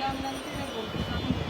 নাম নাম থেকে বলতে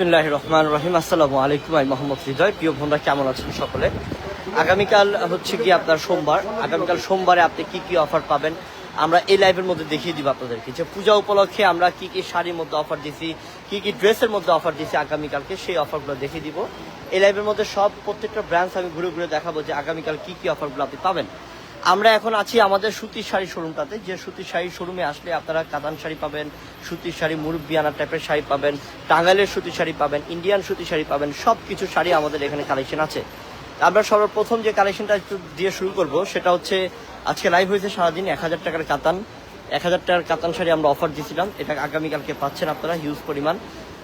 বিসমিল্লাহ রহমান রহিম। আসসালামু আলাইকুম, আমি মোহাম্মদ হৃদয়। প্রিয় বন্ধুরা, কেমন আছেন সকলে? আগামীকাল হচ্ছে কি আপনার সোমবার। আগামীকাল সোমবারে আপনি কি কি অফার পাবেন? আমরা এই লাইভের মধ্যে দেখিয়ে দিব আপনাদেরকে যে পূজা উপলক্ষে আমরা কি কি শাড়ির মধ্যে অফার দিছি, কি কি ড্রেসের মধ্যে অফার দিছি আগামীকালকে, সেই অফারগুলো দেখিয়ে দিব। এই লাইভের মধ্যে সব প্রত্যেকটা ব্রাঞ্চ আমি ঘুরে ঘুরে দেখাবো যে আগামীকাল কি কি অফারগুলো আপনি পাবেন। আমরা এখন আছি আমাদের সুতির শাড়ি শোরুমটাতে। যে সুতির শাড়ি শোরুমে আসলে আপনারা কাতান শাড়ি পাবেন, সুতির শাড়ি, মুরব্বিয়ানা টাইপের শাড়ি পাবেন, টাঙ্গাইলের সুতির শাড়ি পাবেন, ইন্ডিয়ান সুতির শাড়ি পাবেন সব কিছু শাড়ি আমাদের এখানে কালেকশন আছে। আমরা সর্বপ্রথম যে কালেকশনটা দিয়ে শুরু করব, সেটা হচ্ছে আজকে লাইভ হয়েছে সারাদিন এক হাজার টাকার কাতান। এক হাজার টাকার কাতান শাড়ি আমরা অফার দিয়েছিলাম, এটা আগামীকালকে পাচ্ছেন আপনারা হিউজ পরিমাণ।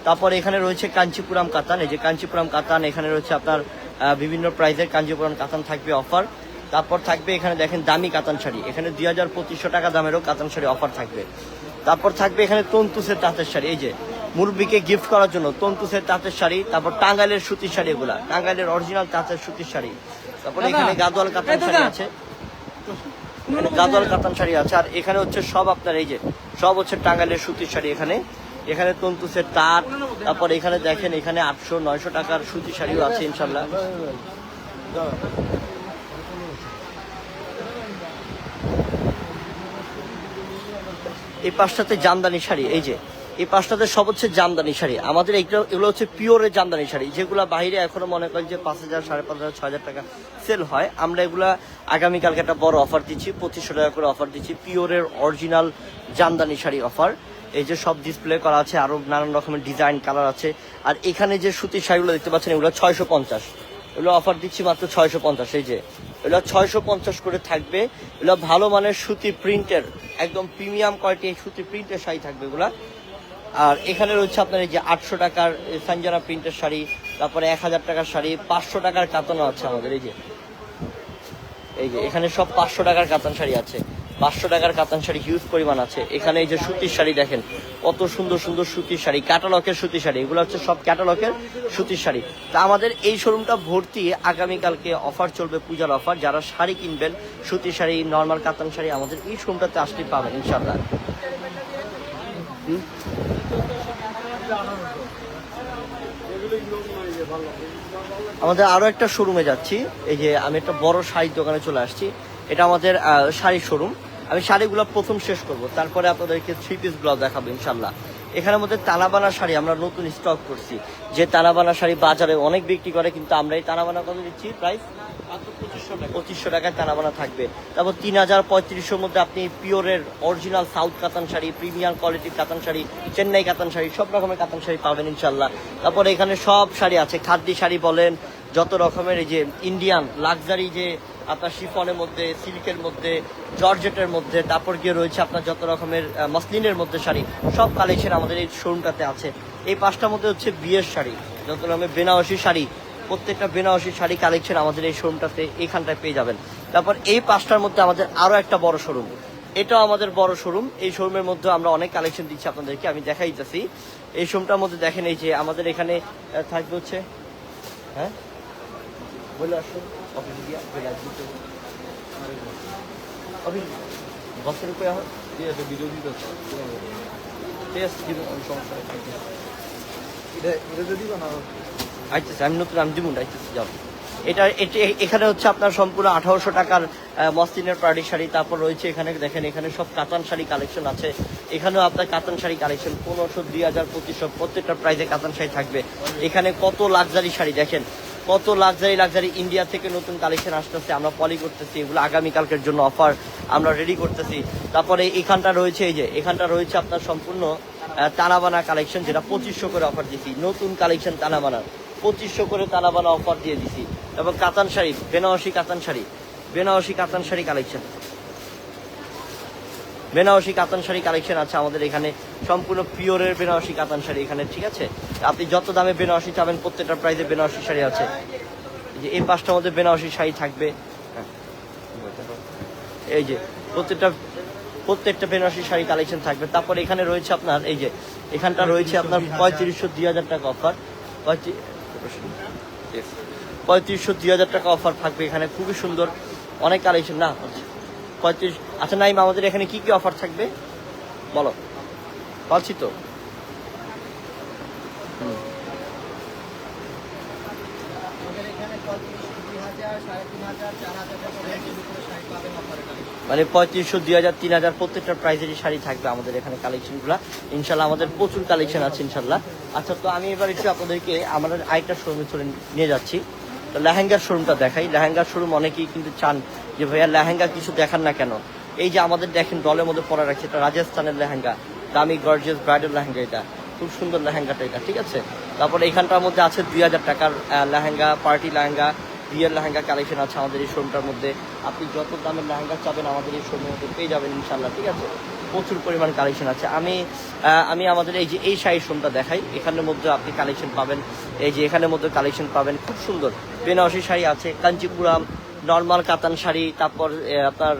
তারপর এখানে রয়েছে কাঞ্চিপুরাম কাতান, এই যে কাঞ্চিপুরাম কাতান, এখানে রয়েছে আপনার বিভিন্ন প্রাইজের কাঞ্চিপুরাম কাতান থাকবে অফার তারপর থাকবে এখানে দেখেন দামি কাতান শাড়ি। এখানে দুই হাজার পঁচিশশো টাকা দামেরও কাতান শাড়ি অফার থাকবে। তারপর থাকবে এখানে তন্তুসের তাঁতের শাড়ি। এই যে মুরব্বীকে গিফট করার জন্য তন্তুসের তাঁতের শাড়ি তারপর টাঙ্গাইলের সুতির শাড়ি এগুলা। টাঙ্গাইলের অরিজিনাল তাঁতের সুতির শাড়ি। তারপর এখানে গাদোয়াল কাতান শাড়ি আছে। গাদোয়াল কাতান শাড়ি আছে। আর এখানে হচ্ছে সব আপনার এই যে সব হচ্ছে টাঙ্গাইলের সুতির শাড়ি এখানে। এখানে তন্তুসের তাঁত তারপর এখানে দেখেন এখানে আটশো নয়শো টাকার সুতির শাড়িও আছে ইনশাল্লাহ। এই পাঁচটাতে জামদানি শাড়ি, এই যে। এই পাঁচটাতে সব হচ্ছে জামদানি শাড়ি। আমাদের এগুলো এগুলো হচ্ছে পিওরের জামদানি শাড়ি। যেগুলো বাইরে এখনও মনে করেন যে পাঁচ হাজার, সাড়ে পাঁচ হাজার, ছয় হাজার টাকা সেল হয়। আমরা এগুলা আগামীকালকে একটা বড় অফার দিচ্ছি, পঁচিশশো টাকা করে অফার দিচ্ছি, পিওরের অরিজিনাল জামদানি শাড়ি অফার এই যে সব ডিসপ্লে করা আছে, আরও নানান রকমের ডিজাইন কালার আছে। আর এখানে যে সুতির শাড়িগুলো দেখতে পাচ্ছেন, এগুলো ছয়শো পঞ্চাশ। এগুলো অফার দিচ্ছি মাত্র ছয়শো পঞ্চাশ, এই যে। এগুলো ছয়শো পঞ্চাশ করে থাকবে। এগুলো ভালো মানের সুতি প্রিন্টের একদম প্রিমিয়াম কোয়ালিটি সুতি প্রিন্টের শাড়ি থাকবে এগুলা। আর এখানে রয়েছে আপনার এই যে আটশো টাকার সাঞ্জানা প্রিন্টের শাড়ি, তারপরে এক হাজার টাকার শাড়ি, পাঁচশো টাকার কাতানো আছে আমাদের, এই যে। এই যে, এখানে সব পাঁচশো টাকার কাতান শাড়ি আছে। পাঁচশো টাকার কাতান শাড়ি হিউজ পরিমাণ আছে। এখানে এই যে সুতির শাড়ি দেখেন, কত সুন্দর সুন্দর সুতির শাড়ি ক্যাটালকের সুতির শাড়ি। এগুলো হচ্ছে সব ক্যাটালকের সুতির শাড়ি। তা আমাদের এই শোরুমটা ভর্তি আগামীকালকে অফার চলবে, পূজার অফার যারা শাড়ি কিনবেন, সুতির শাড়ি নর্মাল কাতান শাড়ি, আমাদের এই শোরুমটাতে আসলে পাবেন ইনশাল্লাহ আমাদের আরও একটা শোরুমে যাচ্ছি। এই যে আমি একটা বড় শাড়ির দোকানে চলে আসছি। এটা আমাদের শাড়ির শোরুম আমি শাড়িগুলো প্রথম শেষ করব তারপরে আপনাদেরকে থ্রি পিসগুলো দেখাবো ইনশাল্লাহ এখানের মধ্যে তানাবানা শাড়ি আমরা নতুন স্টক করছি। যে তানাবানা শাড়ি বাজারে অনেক বিক্রি করে কিন্তু আমরা এই তানাবানা কত দিচ্ছি? প্রাইস পঁচিশশো টাকায় তানাবানা থাকবে। তারপর তিন হাজার পঁয়ত্রিশশোর মধ্যে আপনি পিওরের অরিজিনাল সাউথ কাতান শাড়ি প্রিমিয়াম কোয়ালিটির কাতান শাড়ি চেন্নাই কাতান শাড়ি সব রকমের কাতান শাড়ি পাবেন ইনশাল্লাহ তারপর এখানে সব শাড়ি আছে। খাদ্যি শাড়ি বলেন যত রকমের এই যে ইন্ডিয়ান লাক্সারি যে আপনার শিফনের মধ্যে, সিল্কের মধ্যে, জর্জেটের মধ্যে, তারপর গিয়ে রয়েছে আপনার যত রকমের মসলিনের মধ্যে শাড়ি, সব কালেকশন আমাদের এই শোরুমটাতে আছে। এই পাঁচটার মধ্যে হচ্ছে বিয়ের শাড়ি, যত রকমের বেনারসি শাড়ি, প্রত্যেকটা বেনারসি শাড়ি কালেকশন আমাদের এই শোরুমটাতে এইখানটায় পেয়ে যাবেন। তারপর এই পাঁচটার মধ্যে আমাদের আরও একটা বড় শোরুম এটাও আমাদের বড় শোরুম এই শোরুমের মধ্যে আমরা অনেক কালেকশন দিচ্ছি আপনাদেরকে, আমি দেখাই দিতেছি। এই শোরুমটার মধ্যে দেখেন এই যে আমাদের এখানে থাকবে হচ্ছে হ্যাঁ? বলে আসুন। ঠিক আছে? ঠিক আছে? দিব আমি সমস্যা? এটা এটা দিবা না আইতেছে আমি নতুন আমি দিব আইতেছি যাও। এটা এটা এখানে হচ্ছে আপনার সম্পূর্ণ আঠারোশো টাকার মসলিনের পার্টি শাড়ি তারপর রয়েছে এখানে দেখেন এখানে সব কাতান শাড়ি কালেকশন আছে। এখানেও আপনার কাতান শাড়ি কালেকশন পনেরোশো দুই হাজার পঁচিশশো প্রত্যেকটা প্রাইসে কাতান শাড়ি থাকবে। এখানে কত লাক্সারি শাড়ি দেখেন কত লাক্সারি লাক্সারি ইন্ডিয়া থেকে নতুন কালেকশন আসতেছে, আমরা পলি করতেছি, এগুলো আগামীকালকের জন্য অফার আমরা রেডি করতেছি। তারপরে এখানটা রয়েছে, এই যে, এখানটা রয়েছে আপনার সম্পূর্ণ তানাবানা কালেকশন যেটা পঁচিশশো করে অফার দিয়েছি নতুন কালেকশন তানাবানার পঁচিশশো করে তানাবানা অফার দিয়ে দিছি। এবং কাতান শাড়ি বেনারসি কাতান শাড়ি বেনারসি কাতান শাড়ি কালেকশন বেনারসি কাতান শাড়ি কালেকশন আছে আমাদের এখানে। সম্পূর্ণ পিওরের বেনারসি কাতান শাড়ি এখানে ঠিক আছে? আপনি যত দামে বেনারসি চাবেন প্রত্যেকটা প্রাইসে বেনারসি শাড়ি আছে। এই যে এই পাঁচটার মধ্যে বেনারসি শাড়ি থাকবে। হ্যাঁ। এই যে প্রত্যেকটা প্রত্যেকটা বেনারসি শাড়ি কালেকশন থাকবে। তারপর এখানে রয়েছে আপনার এই যে এখানটা রয়েছে আপনার পঁয়ত্রিশশো দুই হাজার টাকা অফার পঁয়ত্রিশশো দুই হাজার টাকা অফার থাকবে এখানে। খুবই সুন্দর। অনেক কালেকশন না? পঁয়ত্রিশ। আচ্ছা নাইম আমাদের এখানে কি কি অফার থাকবে? বলো। বলছি তো। মানে পঁয়ত্রিশশো দুই হাজার তিন হাজার প্রত্যেকটা প্রাইজেরই শাড়ি থাকবে আমাদের এখানে কালেকশনগুলো ইনশাল্লাহ আমাদের প্রচুর কালেকশন আছে ইনশাল্লাহ। আচ্ছা তো আমি এবার একটু আপনাদেরকে আমাদের আরেকটা শোরুমে চলে নিয়ে যাচ্ছি। তো লেহেঙ্গার শোরুমটা দেখাই। লেহেঙ্গার শোরুম অনেকেই কিন্তু চান যে ভাইয়া লেহেঙ্গা কিছু দেখান না কেন? এই যে আমাদের দেখেন দলের মধ্যে পরা রাখছে, এটা রাজস্থানের লেহেঙ্গা, দামি গর্জিয়াস ব্রাইডাল লেহেঙ্গা এটা। খুব সুন্দর লেহেঙ্গাটা এটা, ঠিক আছে? তারপরে এখানটার মধ্যে আছে দুই হাজার টাকার লেহেঙ্গা পার্টি লেহেঙ্গা, বিয়ের লেহেঙ্গা কালেকশন আছে আমাদের এই শোরুমটার মধ্যে। আপনি যত দামের লেহেঙ্গা চাবেন আমাদের এই শোরুমের মধ্যে পেয়ে যাবেন ইনশাল্লাহ ঠিক আছে? প্রচুর পরিমাণ কালেকশন আছে। আমি আমি আমাদের এই যে, এই শাড়ির শোরুমটা দেখাই। এখানের মধ্যে আপনি কালেকশন পাবেন। এই যে এখানের মধ্যে কালেকশন পাবেন। খুব সুন্দর। বেনারসি শাড়ি আছে, কাঞ্চিপুরাম নর্মাল কাতান শাড়ি, তারপর আপনার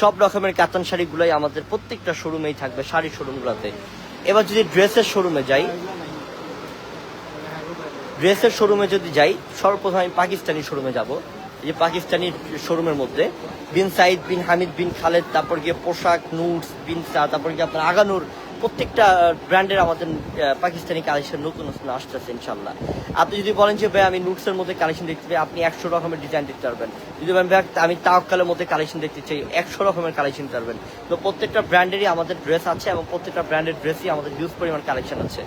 সব রকমের কাতান শাড়িগুলোই আমাদের প্রত্যেকটা শোরুমেই থাকবে শাড়ির শোরুমগুলোতে এবার যদি ড্রেসের শোরুমে যাই, ড্রেসের শোরুমে যদি যাই, সর্বপ্রথম আমি পাকিস্তানি শোরুমে যাব। যে পাকিস্তানি শোরুমের মধ্যে, বিন সাইদ বিন হামিদ বিন খালেদ, তারপর গিয়ে পোশাক নুটস বিন তারপর গিয়ে আপনার আগানুর প্রত্যেকটা ব্র্যান্ডের আমাদের পাকিস্তানি কালেকশন নতুন নতুন আসতেছে ইনশাল্লাহ আপনি যদি বলেন যে, ভাই, আমি নুটসের মধ্যে কালেকশন দেখতে চাই, আপনি একশো রকমের ডিজাইন দেখতে পারবেন। যদি বলেন, ভাই, আমি তাওকালের মধ্যে কালেকশন দেখতে চাই, একশো রকমের কালেকশন পারবেন। তো প্রত্যেকটা ব্র্যান্ডেরই আমাদের ড্রেস আছে এবং প্রত্যেকটা ব্র্যান্ডের ড্রেসই আমাদের হিউজ পরিমাণ কালেকশন আছে।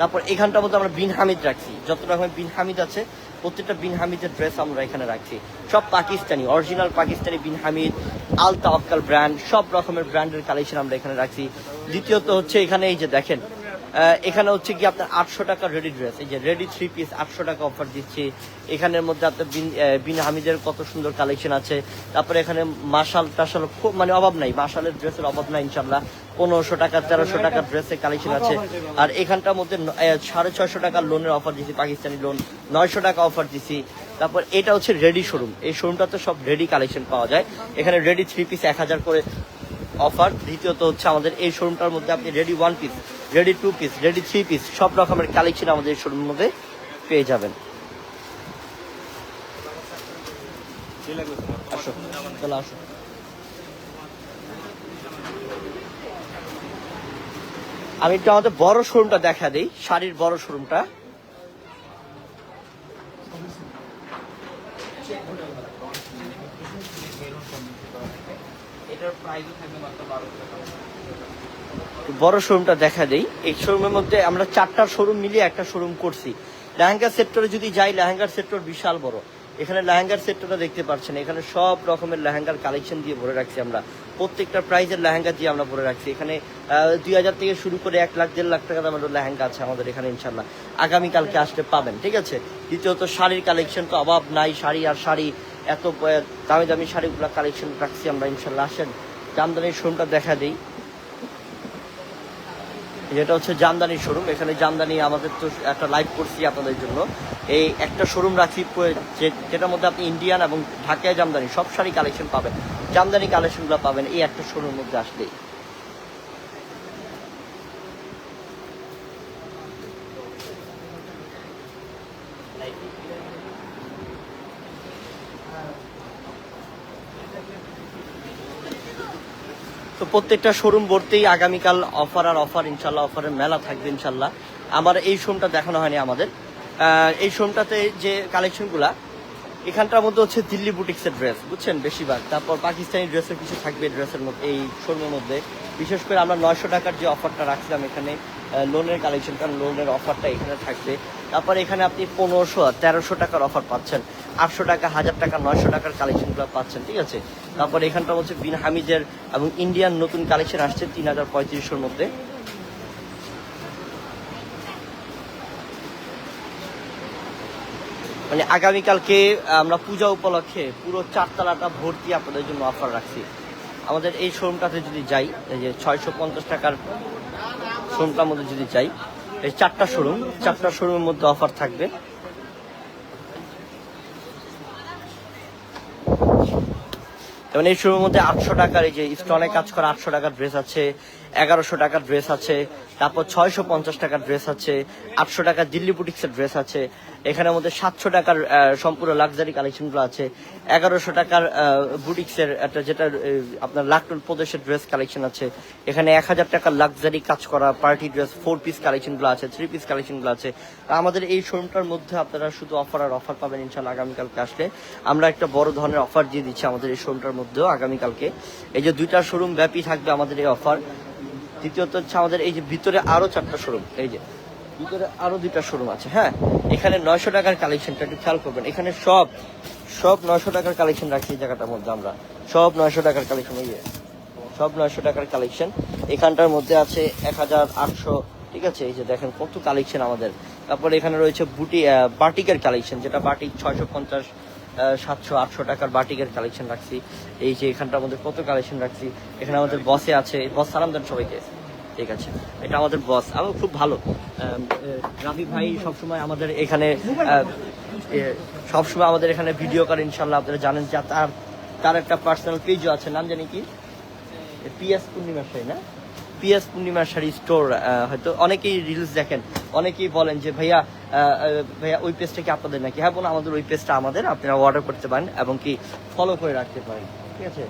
তারপর এখানটার মধ্যে আমরা বিন হামিদ রাখছি। যত রকমের বিন হামিদ আছে প্রত্যেকটা বিন হামিদের ড্রেস আমরা এখানে রাখছি। সব পাকিস্তানি অরিজিনাল পাকিস্তানি বিন হামিদ আল তাওয়াক্কাল ব্র্যান্ড সব রকমের ব্র্যান্ডের কালেকশন আমরা এখানে রাখছি। দ্বিতীয়ত হচ্ছে এখানে এই যে দেখেন এখানে হচ্ছে কি আপনার আটশো টাকা রেডি ড্রেস এই যে রেডি থ্রি পিস আটশো টাকা অফার দিচ্ছি। এখানের মধ্যে আপনার বিন বিন হামিদের কত সুন্দর কালেকশন আছে। তারপরে এখানে মাসাল টাসাল খুব মানে অভাব নাই। মাসালের ড্রেসের অভাব নাই ইনশাল্লাহ পনেরোশো টাকা তেরোশো টাকার ড্রেসের কালেকশন আছে। আর এখানটার মধ্যে সাড়ে ছয়শো টাকার লোনের অফার দিচ্ছি পাকিস্তানি লোন নয়শো টাকা অফার দিচ্ছি। তারপর এটা হচ্ছে রেডি শোরুম এই শোরুমটাতে সব রেডি কালেকশন পাওয়া যায়। এখানে রেডি থ্রি পিস এক হাজার করে অফার। দ্বিতীয়ত হচ্ছে আমাদের এই শোরুমটার মধ্যে আপনি ready one piece ready two piece ready three piece সব রকমের কালেকশন আমাদের এই শোরুমের মধ্যে পেয়ে যাবেন। আমি একটু আমাদের বড় শোরুমটা দেখা দিই, শাড়ির বড় শোরুমটা বড় শোরুমটা দেখা দেই। এই শোরুমের মধ্যে আমরা চারটা শোরুম মিলিয়ে একটা শোরুম করছি। লেহেঙ্গা সেক্টরে যদি যাই, লেহেঙ্গার সেক্টর বিশাল বড়। এখানে লেহেঙ্গার সেক্টরটা দেখতে পাচ্ছেন। এখানে সব রকমের লেহেঙ্গার কালেকশন দিয়ে ভরে রাখছি আমরা। প্রত্যেকটা প্রাইজের লেহেঙ্গা দিয়ে আমরা ভরে রাখছি। এখানে দুই হাজার থেকে শুরু করে এক লাখ, দেড় লাখ টাকা দামের লেহেঙ্গা আছে আমাদের এখানে ইনশাল্লাহ আগামীকালকে আসতে পাবেন, ঠিক আছে? দ্বিতীয়ত শাড়ির কালেকশন তো অভাব নাই। শাড়ি আর শাড়ি এত দামি দামি শাড়িগুলো কালেকশন রাখছি আমরা, ইনশাল্লাহ। আসেন, জামদানির শোরুমটা দেখা দিই। যেটা হচ্ছে জামদানি শোরুম এখানে জামদানি আমাদের তো একটা লাইভ করছি আপনাদের জন্য। এই একটা শোরুম রাখি যেটার মধ্যে আপনি ইন্ডিয়ান এবং ঢাকায় জামদানি, সব শাড়ি কালেকশন পাবেন। জামদানি কালেকশনগুলো পাবেন, এই একটা শোরুমের মধ্যে আসলেই। প্রত্যেকটা শোরুম ভর্তিই আগামীকাল অফার আর অফার ইনশাল্লাহ অফারের মেলা থাকবে ইনশাল্লাহ আমার এই শোরুমটা দেখানো হয়নি আমাদের। এই শোরুমটাতে যে কালেকশনগুলা এখানটার মধ্যে হচ্ছে দিল্লি বুটিক্সের ড্রেস বুঝছেন? বেশিরভাগ। তারপর পাকিস্তানি ড্রেসের কিছু থাকবে ড্রেসের মধ্যে, এই শোরুমের মধ্যে। বিশেষ করে আমরা নয়শো টাকার যে অফারটা রাখছিলাম এখানে লোনের কালেকশন কারণ লোনের অফারটা এখানে থাকবে। তারপর এখানে আপনি পনেরোশো তেরোশো টাকার অফার পাচ্ছেন। আটশো টাকা, হাজার টাকা, নয়শো টাকার কালেকশনগুলো পাচ্ছেন, ঠিক আছে? তারপর এখানটা হচ্ছে বিন হামিজের এবং ইন্ডিয়ান নতুন কালেকশন আসছে তিন হাজার পঁয়ত্রিশশোর মধ্যে। মানে আগামীকালকে আমরা পূজা উপলক্ষে পুরো চারতলাটা ভর্তি আপনাদের জন্য অফার রাখছি। আমাদের এই শোরুমটাতে যদি যাই, এই যে ছয়শো পঞ্চাশ টাকার শোরুমটার মধ্যে যদি যাই, এই চারটা শোরুম চারটা শোরুমের মধ্যে অফার থাকবে। যেমন এই শোরুমের মধ্যে আটশো টাকার এই যে স্টলে কাজ করা আটশো টাকার ড্রেস আছে, এগারোশো টাকার ড্রেস আছে। তারপর ছয়শো পঞ্চাশ টাকার ড্রেস আছে, আটশো টাকার দিল্লি বুটিক্সের ড্রেস আছে, এখানের মধ্যে সাতশো টাকার সম্পূর্ণ লাক্সারি কালেকশনগুলো আছে, এগারোশো টাকার বুটিক্সের একটা যেটা আপনার লাকটুল প্রদেশের ড্রেস কালেকশন আছে, এখানে এক হাজার টাকার লাক্সারি কাজ করা পার্টি ড্রেস ফোর পিস কালেকশনগুলো আছে থ্রি পিস কালেকশনগুলো আছে। আমাদের এই শোরুমটার মধ্যে আপনারা শুধু অফার আর অফার পাবেন ইনশাল্লাহ আগামীকালকে আসলে। আমরা একটা বড় ধরনের অফার দিয়ে দিচ্ছি আমাদের এই শোরুমটার মধ্যেও আগামীকালকে। এই যে দুইটা শোরুম ব্যাপী থাকবে আমাদের এই অফার দ্বিতীয়ত হচ্ছে আমাদের এই যে ভিতরে আরও চারটা শোরুম এই যে ভিতরে আরও দুইটা শোরুম আছে হ্যাঁ? এখানে নয়শো টাকার কালেকশনটা একটু খেয়াল করবেন, এখানে সব সব নয়শো টাকার কালেকশন রাখছি এই জায়গাটার মধ্যে আমরা। সব নয়শো টাকার কালেকশন এই সব নয়শো টাকার কালেকশন এখানটার মধ্যে আছে এক হাজার আটশো, ঠিক আছে? এই যে দেখেন কত কালেকশন আমাদের। তারপরে এখানে রয়েছে বুটি বাটিকের কালেকশন যেটা বাটিক ছয়শো পঞ্চাশ সাতশো, আটশো টাকার বাটিকের কালেকশন রাখছি। এই যে এখানটার মধ্যে কত কালেকশন রাখছি? এখানে আমাদের বসে আছে। বস সালাম দেন সবাইকে। ঠিক আছে। এটা আমাদের বস আমার খুব ভালো। রাফি ভাই সবসময় আমাদের এখানে সবসময় আমাদের এখানে ভিডিও করে ইনশাল্লাহ আপনারা জানেন যে তার তার একটা পার্সোনাল পেজও আছে। নাম জানি কি? পিএস পূর্ণিমা শাড়ি, না? পিএস পূর্ণিমা শাড়ি স্টোর হয়তো অনেকেই রিলস দেখেন। অনেকেই বলেন যে, ভাইয়া ভাইয়া, ওই পেজটা কি আপনাদের নাকি? হ্যাঁ বলুন, আমাদের ওই পেজটা আমাদের, আপনারা অর্ডার করতে পারেন এবং কি ফলো করে রাখতে পারেন, ঠিক আছে?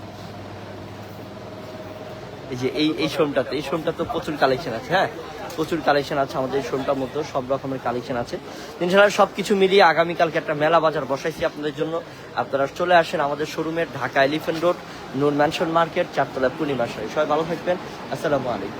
এই যে, এই এই শোরুমটাতে, এই শোরুমটা তো প্রচুর কালেকশন আছে হ্যাঁ? প্রচুর কালেকশন আছে আমাদের এই শোরুমটার মধ্যে সব রকমের কালেকশন আছে। ইনশাল্লাহ সব কিছু মিলিয়ে আগামীকালকে একটা মেলা বাজার বসাইছি আপনাদের জন্য। আপনারা চলে আসেন আমাদের শোরুমের Dhaka Elephant Road, Noor Mansion Market, চারতলা পূর্ণিমা শাড়ি সবাই ভালো থাকবেন। আসসালামু আলাইকুম।